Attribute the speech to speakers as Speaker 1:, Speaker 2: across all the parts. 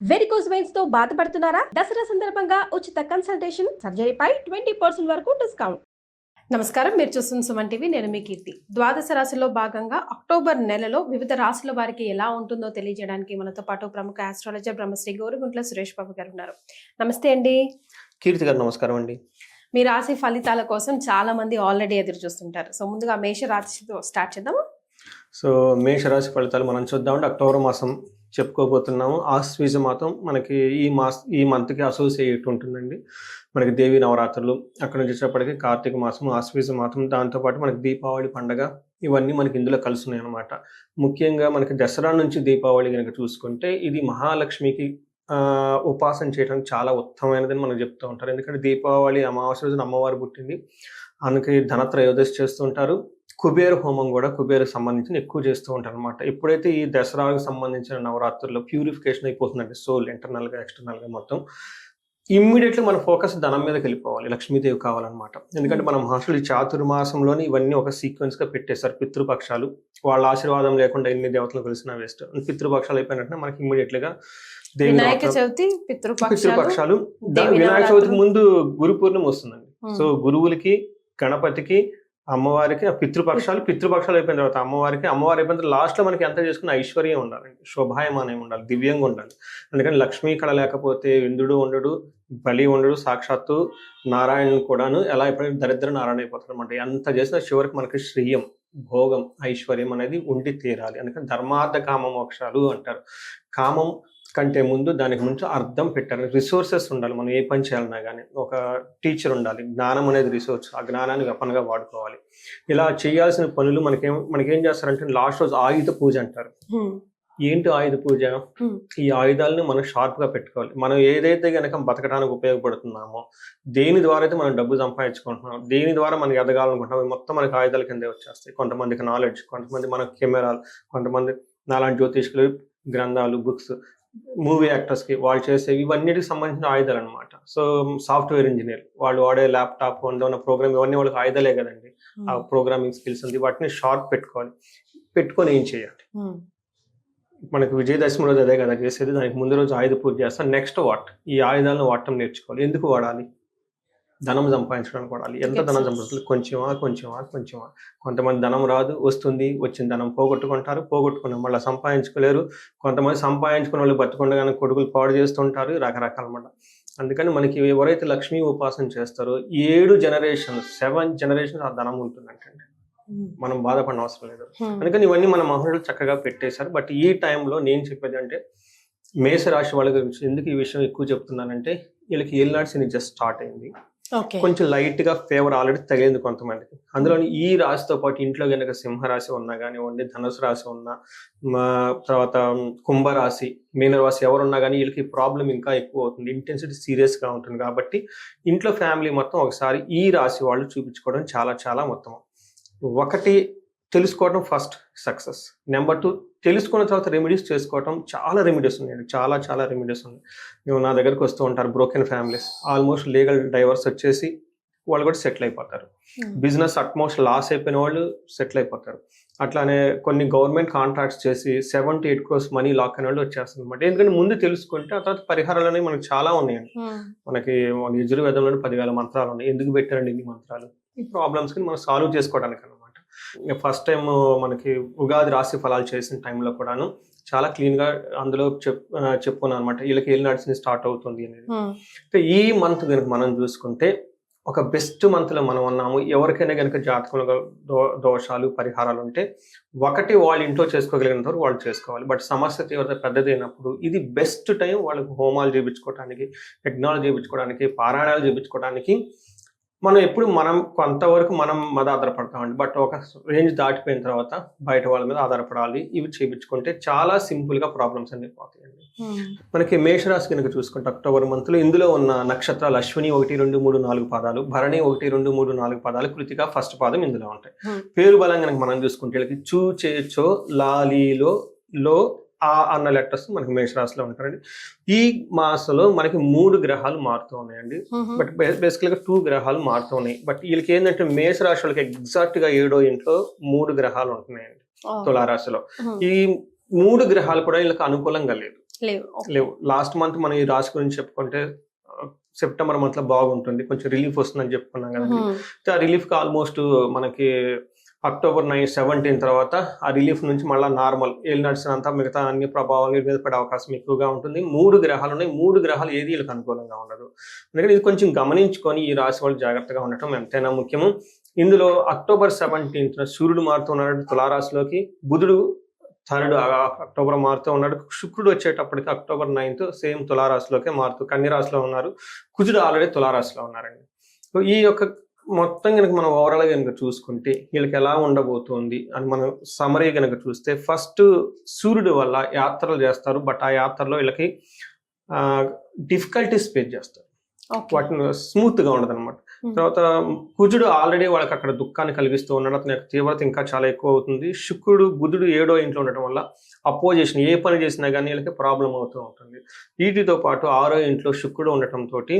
Speaker 1: Varicose వెయిన్స్తో బాధపడుతున్నారా? దసరా సందర్భంగా ఉచిత కన్సల్టేషన్ సర్జరీపై ట్వంటీ పర్సెంట్ వరకు డిస్కౌంట్ నమస్కారం. మీరు చూస్తున్న సుమన్ టీవీ నేను మీ కీర్తి. ద్వాదశ రాశిలో భాగంగా అక్టోబర్ నెలలో వివిధ రాశుల వారికి ఎలా ఉంటుందో తెలియజేయడానికి మనతో పాటు ప్రముఖ ఆస్ట్రాలజర్ బ్రహ్మశ్రీ గోరుగుంట్ల సురేష్ బాబు గారు ఉన్నారు. నమస్తే అండి.
Speaker 2: కీర్తి గారు నమస్కారం అండి.
Speaker 1: మీ రాశి ఫలితాల కోసం చాలా మంది ఆల్రెడీ ఎదురు చూస్తుంటారు. సో ముందుగా మేష రాశితో స్టార్ట్ చేద్దామా?
Speaker 2: సో మేషరాశి ఫలితాలు మనం చూద్దామంటే అక్టోబర్ మాసం చెప్పుకోబోతున్నాము. ఆశ్వీజ మాతం మనకి ఈ మాస్ ఈ మంత్కి అసోసియేట్ ఉంటుందండి మనకి దేవి నవరాత్రులు అక్కడ నుంచి వచ్చేప్పటికి కార్తీక మాసం ఆశ్వీజ మాతం దాంతోపాటు మనకి దీపావళి పండగ ఇవన్నీ మనకి ఇందులో కలుస్తున్నాయి అనమాట ముఖ్యంగా మనకి దసరా నుంచి దీపావళి కనుక చూసుకుంటే ఇది మహాలక్ష్మికి ఉపాసన చేయడం చాలా ఉత్తమమైనదని మనకు చెప్తూ ఉంటారు. ఎందుకంటే దీపావళి అమావాస్య రోజున అమ్మవారు పుట్టింది. అందుకే ధనత్రయోదశి చేస్తుంటారు కుబేర హోమం కూడా కుబేరకు సంబంధించిన ఎక్కువ చేస్తూ ఉంటారు అనమాట ఎప్పుడైతే ఈ దసరాకు సంబంధించిన నవరాత్రుల్లో ప్యూరిఫికేషన్ అయిపోతుందండి సోల్ ఇంటర్నల్గా ఎక్స్టర్నల్గా మొత్తం ఇమ్మీడియట్లీ మన ఫోకస్ ధనం మీదకి వెళ్ళిపోవాలి. లక్ష్మీదేవి కావాలన్నమాట. ఎందుకంటే మన మహర్షులు ఈ చాతుర్మాసంలోని ఇవన్నీ ఒక సీక్వెన్స్గా పెట్టేశారు. పితృపక్షాలు. వాళ్ళ ఆశీర్వాదం లేకుండా ఎన్ని దేవతలు కలిసినా వేస్ట్ పితృపక్షాలు అయిపోయినట్టు మనకి ఇమ్మీడియట్గా దేవి
Speaker 1: వినాయక చవితి పితృపక్షాలు
Speaker 2: వినాయక చవితికి. ముందు గురు పూర్ణిమ వస్తుందండి.
Speaker 1: ఉమ్.
Speaker 2: సో గురువులకి గణపతికి అమ్మవారికి ఆ పితృపక్షాలు పితృపక్షాలు అయిపోయిన తర్వాత అమ్మవారికి అమ్మవారి అయిపోయిన తర్వాత లాస్ట్లో మనకి ఎంత చేసుకున్న ఐశ్వర్యం ఉండాలండి శోభాయమానం ఉండాలి దివ్యంగా ఉండాలి. అందుకని లక్ష్మీ కళ లేకపోతే ఇంద్రుడు ఉండడు బలి ఉండడు సాక్షాత్తు నారాయణుడు కూడాను ఎలా అయిపోయి దరిద్ర నారాయణ అయిపోతారు అనమాట ఎంత చేసినా చివరికి మనకి శ్రేయం భోగం ఐశ్వర్యం అనేది ఉండి తీరాలి. అందుకని ధర్మార్థ కామ మోక్షాలు అంటారు. కామం కంటే ముందు దానికి ముందు అర్థం పెట్టాలి. రిసోర్సెస్ ఉండాలి. మనం ఏ పని చేయాలన్నా కానీ ఒక టీచర్ ఉండాలి. జ్ఞానం అనేది రిసోర్స్. ఆ జ్ఞానాన్ని వెపన్గా వాడుకోవాలి. ఇలా చేయాల్సిన పనులు మనకేం మనకేం చేస్తారంటే లాస్ట్ రోజు ఆయుధ పూజ అంటారు. ఏంటి ఆయుధ పూజ. ఈ ఆయుధాలను మనం షార్ప్గా పెట్టుకోవాలి. మనం ఏదైతే గనక బతకడానికి ఉపయోగపడుతున్నామో దేని ద్వారా అయితే మనం డబ్బు సంపాదించుకుంటున్నాం దేని ద్వారా మనకి ఎదగాలనుకుంటున్నాం మొత్తం మనకి ఆయుధాల కిందే వచ్చేస్తాయి. కొంతమందికి నాలెడ్జ్ కొంతమంది మన కెమెరాలు కొంతమంది నాలాంటి జ్యోతిష్కులు గ్రంథాలు బుక్స్ మూవీ యాక్టర్స్కి వాళ్ళు చేసేవి ఇవన్నిటికి సంబంధించిన ఆయుధాలు అనమాట సో సాఫ్ట్వేర్ ఇంజనీర్ వాళ్ళు వాడే ల్యాప్టాప్ ఉన్న ప్రోగ్రామ్ ఇవన్నీ వాళ్ళకి ఆయుధాలే కదండి. ఆ ప్రోగ్రామింగ్ స్కిల్స్ ఉంది వాటిని షార్ప్ పెట్టుకోవాలి. పెట్టుకొని ఏం చేయాలి?
Speaker 1: ఉమ్.
Speaker 2: మనకు విజయదశమి రోజు అదే కదా చేసేది. దానికి ముందు రోజు ఆయుధ పూజ చేస్తాం. నెక్స్ట్ వాట్ ఈ ఆయుధాలను వాడటం నేర్చుకోవాలి. ఎందుకు వాడాలి? ధనం సంపాదించడానికి వాడాలి. ఎంత. ధనం సంపాదించాలి? కొంచెమా కొంచెమా కొంచెమా. కొంతమంది ధనం రాదు వస్తుంది వచ్చిన ధనం పోగొట్టుకుంటారు. పోగొట్టుకున్న మళ్ళీ సంపాదించుకోలేరు. కొంతమంది సంపాదించుకున్న వాళ్ళు బతుకుండగానే కొడుకులు పాడు చేస్తుంటారు. రకరకాలన్నమాట అందుకని మనకి ఎవరైతే లక్ష్మీ ఉపాసన చేస్తారో ఏడు జనరేషన్ సెవెన్ జనరేషన్ ఆ ధనం ఉంటుందంటండి.
Speaker 1: ఉమ్.
Speaker 2: మనం బాధపడిన అవసరం లేదు.
Speaker 1: ఉమ్.
Speaker 2: అందుకని ఇవన్నీ మన మహర్షులు చక్కగా పెట్టేశారు. బట్ ఈ టైంలో నేను చెప్పేది అంటే మేషరాశి వాళ్ళ గురించి ఎందుకు ఈ విషయం ఎక్కువ చెప్తున్నానంటే వీళ్ళకి ఏలినాడు శని జస్ట్ స్టార్ట్ అయింది. కొంచెం లైట్గా ఫేవర్ ఆల్రెడీ తగిలింది కొంతమందికి. అందులో ఈ రాశితో పాటు ఇంట్లో కనుక సింహరాశి ఉన్నా కానివ్వండి ధనుసు రాశి ఉన్నా మా తర్వాత కుంభరాశి మీనరాశి ఎవరున్నా కానీ వీళ్ళకి ప్రాబ్లం ఇంకా ఎక్కువ అవుతుంది. ఇంటెన్సిటీ సీరియస్గా ఉంటుంది కాబట్టి ఇంట్లో ఫ్యామిలీ మొత్తం ఒకసారి ఈ రాశి వాళ్ళు చూపించుకోవడం చాలా చాలా ఉత్తమం. ఒకటి తెలుసుకోవడం ఫస్ట్ సక్సెస్. నెంబర్ టూ తెలుసుకున్న తర్వాత రెమెడీస్ చేసుకోవడం చాలా రెమెడీస్ ఉన్నాయండి. చాలా చాలా రెమెడీస్ ఉన్నాయి. మేము నా దగ్గరకు వస్తూ ఉంటారు broken families almost legal divorce వచ్చేసి వాళ్ళు కూడా సెటిల్ అయిపోతారు. బిజినెస్ అట్మోస్ట్ లాస్ అయిపోయిన వాళ్ళు సెటిల్ అయిపోతారు. అట్లానే కొన్ని గవర్నమెంట్ కాంట్రాక్ట్స్ చేసి seven to eight crores money lock అయిన వాళ్ళు వచ్చేస్తుంది అనమాట ఎందుకంటే ముందు తెలుసుకుంటే ఆ తర్వాత పరిహారాలు అనేవి మనకు చాలా ఉన్నాయండి.
Speaker 1: ఉమ్.
Speaker 2: మనకి మన యజుర్వేదంలో పదివేల మంత్రాలు ఉన్నాయి. ఎందుకు పెట్టారండి ఇన్ని మంత్రాలు? ఈ ప్రాబ్లమ్స్కి మనం సాల్వ్ చేసుకోవడానికి అనమాట ఫస్ట్ టైం మనకి ఉగాది రాశి ఫలాలు చేసిన టైంలో కూడాను చాలా క్లీన్గా అందులో చెప్ చెప్పుకున్నాను అనమాట వీళ్ళకి ఏళ్ళు నడిచిన స్టార్ట్ అవుతుంది అనేది.
Speaker 1: ఉమ్.
Speaker 2: అయితే ఈ మంత్ కనుక మనం చూసుకుంటే ఒక బెస్ట్ మంత్లో మనం ఉన్నాము. ఎవరికైనా కనుక జాతకంలో దో దోషాలు పరిహారాలు ఉంటే ఒకటి వాళ్ళ ఇంట్లో చేసుకోగలిగినంత వరకు వాళ్ళు చేసుకోవాలి. బట్ సమస్య తీవ్రత పెద్దది అయినప్పుడు ఇది బెస్ట్ టైం వాళ్ళకి హోమాలు చేయించుకోవడానికి యజ్ఞాలు చేయించుకోవడానికి పారాయణాలు చేయించుకోవడానికి మనం ఎప్పుడు మనం కొంతవరకు మనం మీద ఆధారపడతామండి బట్ ఒక రేంజ్ దాటిపోయిన తర్వాత బయట వాళ్ళ మీద ఆధారపడాలి ఇవి చేయించుకుంటే చాలా సింపుల్గా ప్రాబ్లమ్స్ అన్ని పోతాయండి. మనకి మేషరాశి కనుక చూసుకుంటే అక్టోబర్ మంత్లో ఇందులో ఉన్న నక్షత్రాలు అశ్విని ఒకటి రెండు మూడు నాలుగు పాదాలు భరణి ఒకటి రెండు మూడు నాలుగు పాదాలు కృతిక ఫస్ట్ పాదం ఇందులో ఉంటాయి. పేరు బలం కనుక మనం చూసుకుంటే వీళ్ళకి చూ చే చో లాలీలో లో ఆ అన్న లెటర్స్ మనకి మేషరాశిలో ఉంటారండి. ఈ మాసంలో మనకి మూడు గ్రహాలు మారుతూ ఉన్నాయండి. బట్ బేసికల్గా టూ గ్రహాలు మారుతూ ఉన్నాయి. బట్ వీళ్ళకి ఏంటంటే మేషరాశి వాళ్ళకి ఎగ్జాక్ట్గా ఏడో ఇంట్లో మూడు గ్రహాలు ఉంటున్నాయండి. తులారాశిలో. ఈ మూడు గ్రహాలు కూడా వీళ్ళకి అనుకూలంగా లేదు
Speaker 1: లేవు.
Speaker 2: లాస్ట్ మంత్ మనం ఈ రాశి గురించి చెప్పుకుంటే సెప్టెంబర్ మంత్లో బాగుంటుంది. కొంచెం రిలీఫ్ వస్తుందని చెప్పుకున్నాం కదండి. ఆ రిలీఫ్కి ఆల్మోస్ట్ మనకి అక్టోబర్ నైన్ సెవెంటీన్ తర్వాత ఆ రిలీఫ్ నుంచి మళ్ళీ నార్మల్. ఏళ్ళు నడిచినంత మిగతా అన్ని ప్రభావాలు మీద పడే అవకాశం ఎక్కువగా ఉంటుంది. మూడు గ్రహాలు ఉన్నాయి. మూడు గ్రహాలు ఏది వీళ్ళకి అనుకూలంగా ఉండదు. అందుకని ఇది కొంచెం గమనించుకొని ఈ రాశి వాళ్ళు జాగ్రత్తగా ఉండటం ఎంతైనా ముఖ్యము. ఇందులో అక్టోబర్ సెవెంటీన్త్ సూర్యుడు మారుతున్నాడు తులారాశిలోకి. బుధుడు థర్డ్ అక్టోబర్ మారుతూ ఉన్నాడు. శుక్రుడు వచ్చేటప్పటికి అక్టోబర్ నైన్త్ సేమ్ తులారాశిలోకే మారుతూ కన్యరాశిలో ఉన్నారు. కుజుడు ఆల్రెడీ తులారాశిలో ఉన్నారండి. సో ఈ యొక్క మొత్తం కనుక మనం ఓవరాల్ కనుక చూసుకుంటే వీళ్ళకి ఎలా ఉండబోతోంది అని మనం సమరీ కనుక చూస్తే ఫస్ట్ సూర్యుడు వల్ల యాత్రలు చేస్తారు బట్ ఆ యాత్రలో వీళ్ళకి డిఫికల్టీస్ ఫేస్ చేస్తారు. వాటిని స్మూత్గా ఉండదు అనమాట
Speaker 1: Hmm.
Speaker 2: తర్వాత కుజుడు ఆల్రెడీ వాళ్ళకి అక్కడ దుఃఖాన్ని కలిగిస్తూ ఉన్నాడు అతని యొక్క తీవ్రత ఇంకా చాలా ఎక్కువ అవుతుంది శుక్రుడు బుధుడు ఏడో ఇంట్లో ఉండటం వల్ల అపోజిషన్ ఏ పని చేసినా కానీ వీళ్ళకి ప్రాబ్లం అవుతూ ఉంటుంది వీటితో పాటు ఆరో ఇంట్లో శుక్రుడు ఉండటం తోటి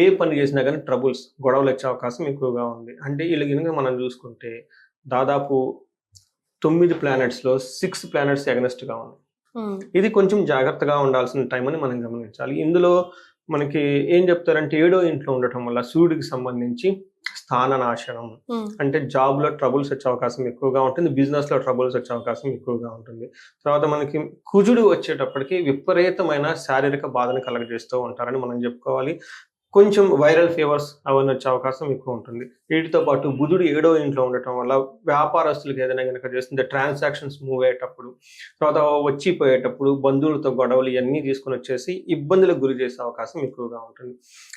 Speaker 2: ఏ పని చేసినా కానీ ట్రబుల్స్ గొడవలు వచ్చే అవకాశం ఎక్కువగా ఉంది. అంటే వీళ్ళకి కనుక మనం చూసుకుంటే దాదాపు తొమ్మిది planets లో సిక్స్ ప్లానెట్స్గా ఉన్నాయి. ఇది కొంచెం జాగ్రత్తగా ఉండాల్సిన టైం అని మనం గమనించాలి. ఇందులో మనకి ఏం చెప్తారంటే ఏడో ఇంట్లో ఉండటం వల్ల సూర్యుడికి సంబంధించి స్థాన నాశనం. అంటే జాబ్లో ట్రబుల్స్ వచ్చే అవకాశం ఎక్కువగా ఉంటుంది బిజినెస్లో ట్రబుల్స్ వచ్చే అవకాశం ఎక్కువగా ఉంటుంది. తర్వాత మనకి కుజుడు వచ్చేటప్పటికి విపరీతమైన శారీరక బాధను కలగజేస్తూ ఉంటారని మనం చెప్పుకోవాలి. కొంచెం వైరల్ ఫీవర్స్ అవన్నీ వచ్చే అవకాశం ఎక్కువ ఉంటుంది. వీటితో పాటు బుధుడు ఏడో ఇంట్లో ఉండటం వల్ల వ్యాపారస్తులకు ఏదైనా కనుక చేస్తుంటే ట్రాన్సాక్షన్స్ మూవ్ అయ్యేటప్పుడు తర్వాత వచ్చిపోయేటప్పుడు బంధువులతో గొడవలు ఇవన్నీ తీసుకుని వచ్చేసి ఇబ్బందులకు గురి చేసే అవకాశం ఎక్కువగా ఉంటుంది.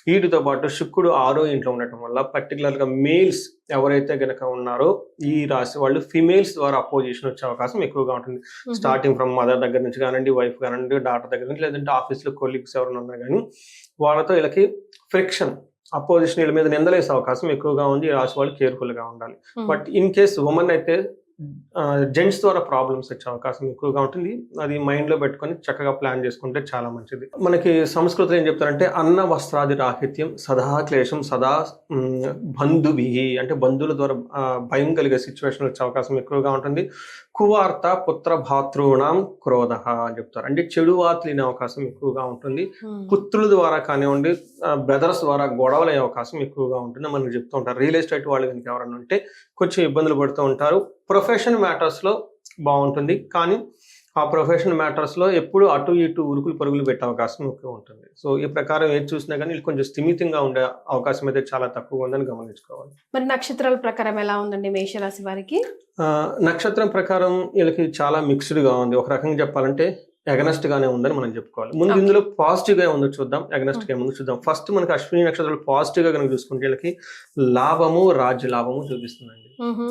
Speaker 2: వీటితో పాటు శుక్రుడు ఆరో ఇంట్లో ఉండటం వల్ల పర్టికులర్గా మేల్స్ ఎవరైతే గనక ఉన్నారో ఈ రాశి వాళ్ళు ఫిమేల్స్ ద్వారా అపోజిషన్ వచ్చే అవకాశం ఎక్కువగా ఉంటుంది. స్టార్టింగ్ ఫ్రమ్ మదర్ దగ్గర నుంచి కానివ్వండి వైఫ్ కానివ్వండి డాటర్ దగ్గర నుంచి లేదంటే ఆఫీస్లో కొలీగ్స్ ఎవరైనా ఉన్నా కానీ వాళ్ళతో వీళ్ళకి ఫ్రిక్షన్ అపోజిషన్ వీళ్ళ మీద నిందలేసే అవకాశం ఎక్కువగా ఉంది ఈ రాశి వాళ్ళు కేర్ఫుల్గా ఉండాలి. బట్ ఇన్ కేస్ ఉమెన్ అయితే జెంట్స్ ద్వారా ప్రాబ్లమ్స్ వచ్చే అవకాశం ఎక్కువగా ఉంటుంది. అది మైండ్లో పెట్టుకొని చక్కగా ప్లాన్ చేసుకుంటే చాలా మంచిది. మనకి సంస్కృతిలో ఏం చెప్తారంటే అన్న వస్త్రాది రాహిత్యం సదా క్లేశం సదా మ్, బంధువి అంటే బంధువుల ద్వారా భయం కలిగే సిచ్యువేషన్ వచ్చే అవకాశం ఎక్కువగా ఉంటుంది. కువార్త పుత్ర భాతృణం క్రోధ అని చెప్తారు. అంటే చెడు వార్తలు అవకాశం ఎక్కువగా ఉంటుంది.
Speaker 1: Hmm.
Speaker 2: పుత్రుల ద్వారా కానివ్వండి బ్రదర్స్ ద్వారా గొడవలు అయ్యే అవకాశం ఎక్కువగా ఉంటుంది. మనకు చెప్తూ ఉంటారు. రియల్ ఎస్టేట్ వాళ్ళు కనుక ఎవరైనా ఉంటే కొంచెం ఇబ్బందులు పడుతూ ఉంటారు. ప్రొఫెషన్ మ్యాటర్స్లో బాగుంటుంది. కానీ ఆ ప్రొఫెషన్ మ్యాటర్స్లో ఎప్పుడు అటు ఇటు ఉరుకులు పరుగులు పెట్టే అవకాశం ఎక్కువ ఉంటుంది. సో ఈ ప్రకారం ఏది చూసినా కానీ వీళ్ళు కొంచెం స్థిమితంగా ఉండే అవకాశం అయితే చాలా తక్కువ ఉందని గమనించుకోవాలి.
Speaker 1: మరి నక్షత్రాల ప్రకారం ఎలా ఉందండి మేషరాశి వారికి?
Speaker 2: నక్షత్రం ప్రకారం వీళ్ళకి చాలా మిక్స్డ్గా ఉంది. ఒక రకంగా చెప్పాలంటే ఎగనెస్ట్ గానే ఉందని మనం చెప్పుకోవాలి. ముందు. ఇందులో పాజిటివ్గా ఉందో చూద్దాం. ఎగనెస్ట్గా ఉందో చూద్దాం. ఫస్ట్ మనకి అశ్విని నక్షత్రాలు పాజిటివ్గా కనుక చూసుకుంటే వీళ్ళకి లాభము రాజ్య లాభము చూపిస్తుందండి.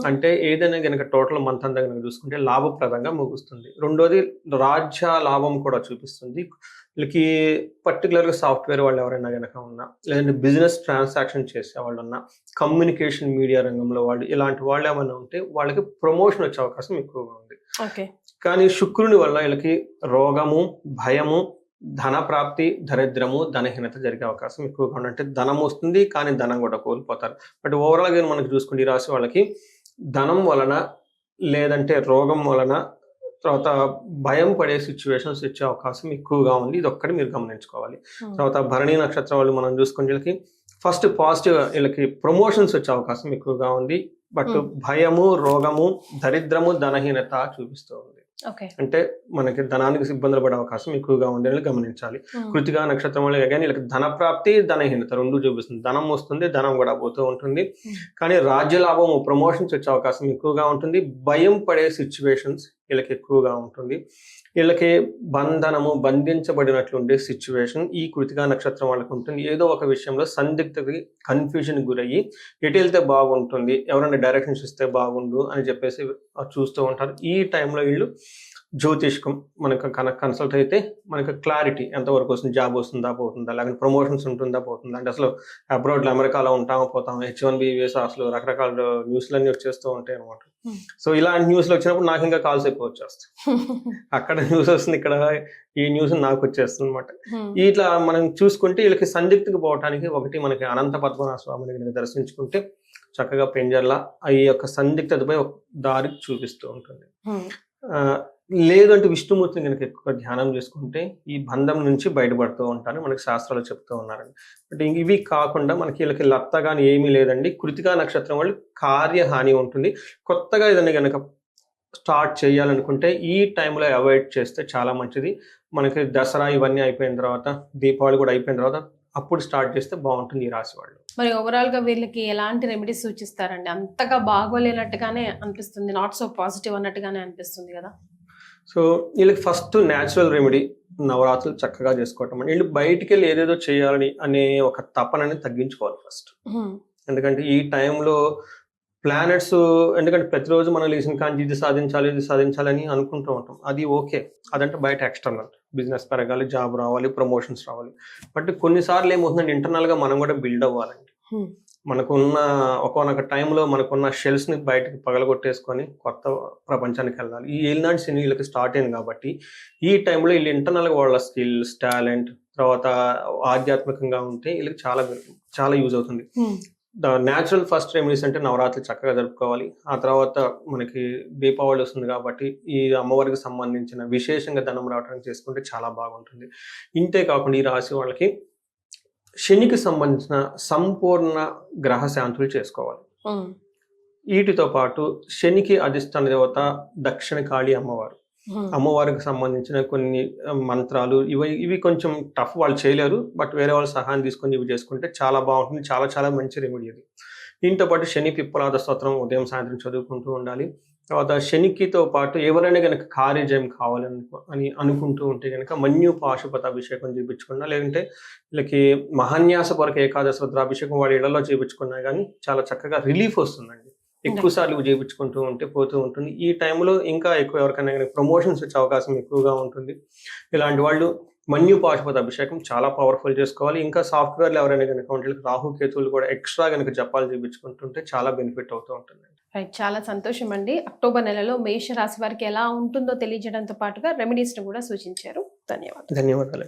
Speaker 2: అంటే ఏదైనా కనుక టోటల్ మంత్ అంతా కనుక చూసుకుంటే లాభప్రదంగా ముగుస్తుంది. రెండోది రాజ్య లాభం కూడా చూపిస్తుంది. వీళ్ళకి పర్టికులర్గా సాఫ్ట్వేర్ వాళ్ళు ఎవరైనా కనుక ఉన్నా లేదంటే బిజినెస్ ట్రాన్సాక్షన్ చేసే వాళ్ళు ఉన్నా కమ్యూనికేషన్ మీడియా రంగంలో వాళ్ళు ఇలాంటి వాళ్ళు ఏమైనా ఉంటే వాళ్ళకి ప్రమోషన్ వచ్చే అవకాశం ఎక్కువగా ఉంది.
Speaker 1: ఓకే.
Speaker 2: కానీ శుక్రుని వల్ల వీళ్ళకి రోగము భయము ధన ప్రాప్తి దరిద్రము ధనహీనత జరిగే అవకాశం ఎక్కువగా ఉంది. అంటే ధనం వస్తుంది కానీ ధనం కూడా కోల్పోతారు. బట్ ఓవరాల్గా మనకి చూసుకుంటే ఈ రాశి వాళ్ళకి ధనం వలన లేదంటే రోగం వలన తర్వాత భయం పడే సిచ్యువేషన్స్ వచ్చే అవకాశం ఎక్కువగా ఉంది. ఇది ఒక్కటి మీరు గమనించుకోవాలి. తర్వాత భరణి నక్షత్రం వాళ్ళు మనం చూసుకుంటే వీళ్ళకి ఫస్ట్ పాజిటివ్ వీళ్ళకి ప్రమోషన్స్ వచ్చే అవకాశం ఎక్కువగా ఉంది. బట్. భయము రోగము దరిద్రము ధనహీనత చూపిస్తూ ఉంది. అంటే మనకి ధనానికి ఇబ్బందులు పడే అవకాశం ఎక్కువగా ఉంది అని గమనించాలి. కృతిగా నక్షత్రం వల్ల కానీ వీళ్ళకి ధన ప్రాప్తి ధనహీనత రెండు చూపిస్తుంది. ధనం వస్తుంది ధనం కూడా పోతూ ఉంటుంది. కానీ రాజ్య లాభము ప్రమోషన్స్ వచ్చే అవకాశం ఎక్కువగా ఉంటుంది. భయం పడే సిచ్యువేషన్స్ వీళ్ళకి ఎక్కువగా ఉంటుంది. వీళ్ళకి బంధనము బంధించబడినట్లుండే సిచ్యువేషన్ ఈ కృతికా నక్షత్రం వాళ్ళకి ఉంటుంది. ఏదో ఒక విషయంలో సందిగ్ధకి కన్ఫ్యూజన్ గురయ్యి ఎటు వెళ్తే బాగుంటుంది. ఎవరైనా డైరెక్షన్స్ ఇస్తే బాగుండు అని చెప్పేసి చూస్తూ ఉంటారు. ఈ టైంలో వీళ్ళు జ్యోతిష్కం మనకు కనుక కన్సల్ట్ అయితే మనకు క్లారిటీ ఎంతవరకు వస్తుంది జాబ్ వస్తుందా పోతుందా లేకపోతే ప్రమోషన్స్ ఉంటుందా పోతుందా? అంటే అసలు అబ్రాడ్లో అమెరికాలో ఉంటామో పోతాం హెచ్ వన్ బి వీసా అసలు రకరకాల న్యూస్లన్నీ వచ్చేస్తూ ఉంటాయి అనమాట. సో ఇలాంటి న్యూస్లు వచ్చినప్పుడు నాకు ఇంకా కాల్స్ ఎక్కువ వచ్చేస్తాయి. అక్కడ న్యూస్ వస్తుంది ఇక్కడ ఈ న్యూస్ నాకు వచ్చేస్తుంది అనమాట. ఇట్లా మనం చూసుకుంటే వీళ్ళకి సందిగ్ధకు పోవటానికి ఒకటి మనకి అనంత పద్మనాభ స్వామిని కనుక దర్శించుకుంటే చక్కగా పెంజర్ల ఈ యొక్క సందిగ్ధతపై ఒక దారి చూపిస్తూ ఉంటుంది. లేదంటే విష్ణుమూర్తిని కనుక ఎక్కువ ధ్యానం చేసుకుంటే ఈ బంధం నుంచి బయటపడుతూ ఉంటారని మనకి శాస్త్రాలు చెప్తూ ఉన్నారండి. బట్ ఇవి కాకుండా మనకి వీళ్ళకి లత్త కానీ ఏమీ లేదండి. కృతికా నక్షత్రం వాళ్ళు కార్యహాని ఉంటుంది. కొత్తగా ఏదైనా కనుక స్టార్ట్ చేయాలనుకుంటే ఈ టైంలో అవాయిడ్ చేస్తే చాలా మంచిది. మనకి దసరా ఇవన్నీ అయిపోయిన తర్వాత దీపావళి కూడా అయిపోయిన తర్వాత అప్పుడు స్టార్ట్ చేస్తే బాగుంటుంది ఈ రాశి వాళ్ళు.
Speaker 1: మరి ఓవరాల్గా వీళ్ళకి ఎలాంటి రెమెడీస్ సూచిస్తారండి? అంతగా బాగోలేనట్టుగానే అనిపిస్తుంది. నాట్ సో పాజిటివ్ అన్నట్టుగానే అనిపిస్తుంది కదా?
Speaker 2: సో వీళ్ళకి ఫస్ట్ న్యాచురల్ రెమెడీ నవరాత్రులు చక్కగా చేసుకోవటం అండి. వీళ్ళు బయటికి వెళ్ళి ఏదేదో చేయాలని అనే ఒక తపనని తగ్గించుకోవాలి ఫస్ట్ ఎందుకంటే ఈ టైంలో ప్లానెట్స్ ఎందుకంటే ప్రతిరోజు మనం లేచిన కానీ ఇది సాధించాలి ఇది సాధించాలని అనుకుంటూ ఉంటాం. అది ఓకే అదంటే బయట ఎక్స్టర్నల్ బిజినెస్ పెరగాలి జాబ్ రావాలి ప్రమోషన్స్ రావాలి. బట్ కొన్నిసార్లు ఏమవుతుందంటే internal గా మనం కూడా బిల్డ్ అవ్వాలండి. మనకున్న ఒకనొక టైంలో మనకున్న షెల్స్ని బయటకు పగలగొట్టేసుకొని కొత్త ప్రపంచానికి వెళ్ళాలి. ఈ ఏలినాటి శని వీళ్ళకి స్టార్ట్ అయింది కాబట్టి ఈ టైంలో వీళ్ళు internal గా వాళ్ళ స్కిల్స్ టాలెంట్ తర్వాత ఆధ్యాత్మికంగా ఉంటే వీళ్ళకి చాలా చాలా యూజ్ అవుతుంది. న్యాచురల్ ఫస్ట్ రెమెడీస్ అంటే నవరాత్రి చక్కగా జరుపుకోవాలి. ఆ తర్వాత మనకి దీపావళి వస్తుంది కాబట్టి ఈ అమ్మవారికి సంబంధించిన విశేషంగా ధనం రావడానికి చేసుకుంటే చాలా బాగుంటుంది. ఇంతే కాకుండా ఈ రాశి వాళ్ళకి శనికి సంబంధించిన సంపూర్ణ గ్రహ శాంతులు చేసుకోవాలి. వీటితో పాటు శనికి అధిష్టాన దేవత దక్షిణ కాళి అమ్మవారు. అమ్మవారికి సంబంధించిన కొన్ని మంత్రాలు ఇవి ఇవి కొంచెం టఫ్ వాళ్ళు చేయలేరు బట్ వేరే వాళ్ళ సహాయం తీసుకొని ఇవి చేసుకుంటే చాలా బాగుంటుంది చాలా చాలా మంచి రెమెడీ అది. దీంతో పాటు శని పిప్పలాద స్తోత్రం ఉదయం సాయంత్రం చదువుకుంటూ ఉండాలి. తర్వాత శనికితో పాటు ఎవరైనా కనుక కార్యజయం కావాలని అని అనుకుంటూ ఉంటే కనుక మన్యు పాశుపత అభిషేకం చేయించుకున్నా లేదంటే వీళ్ళకి మహాన్యాస కొరకు ఏకాదశ రుద్రాభిషేకం వాళ్ళ ఇళ్ళలో చేయించుకున్నా కానీ చాలా చక్కగా రిలీఫ్ వస్తుందండి. ఎక్కువ సార్లు చేయించుకుంటూ ఉంటే పోతూ ఉంటుంది. ఈ టైంలో ఇంకా ఎక్కువ ఎవరికైనా కనుక ప్రమోషన్స్ వచ్చే అవకాశం ఎక్కువగా ఉంటుంది. ఇలాంటి వాళ్ళు మన్యు పాశుపత అభిషేకం చాలా పవర్ఫుల్ చేసుకోవాలి. ఇంకా సాఫ్ట్వేర్లు ఎవరైనా కనుక ఉంటే రాహు కేతువులు కూడా ఎక్స్ట్రా కనుక జపాలు చేయించుకుంటుంటే చాలా బెనిఫిట్ అవుతూ ఉంటుంది.
Speaker 1: రైట్ చాలా సంతోషం అండి అక్టోబర్ నెలలో మేష రాశి వారికి ఎలా ఉంటుందో తెలియజేయడంతో పాటుగా రెమెడీస్ను కూడా సూచించారు. ధన్యవాదాలు.
Speaker 2: ధన్యవాదాలు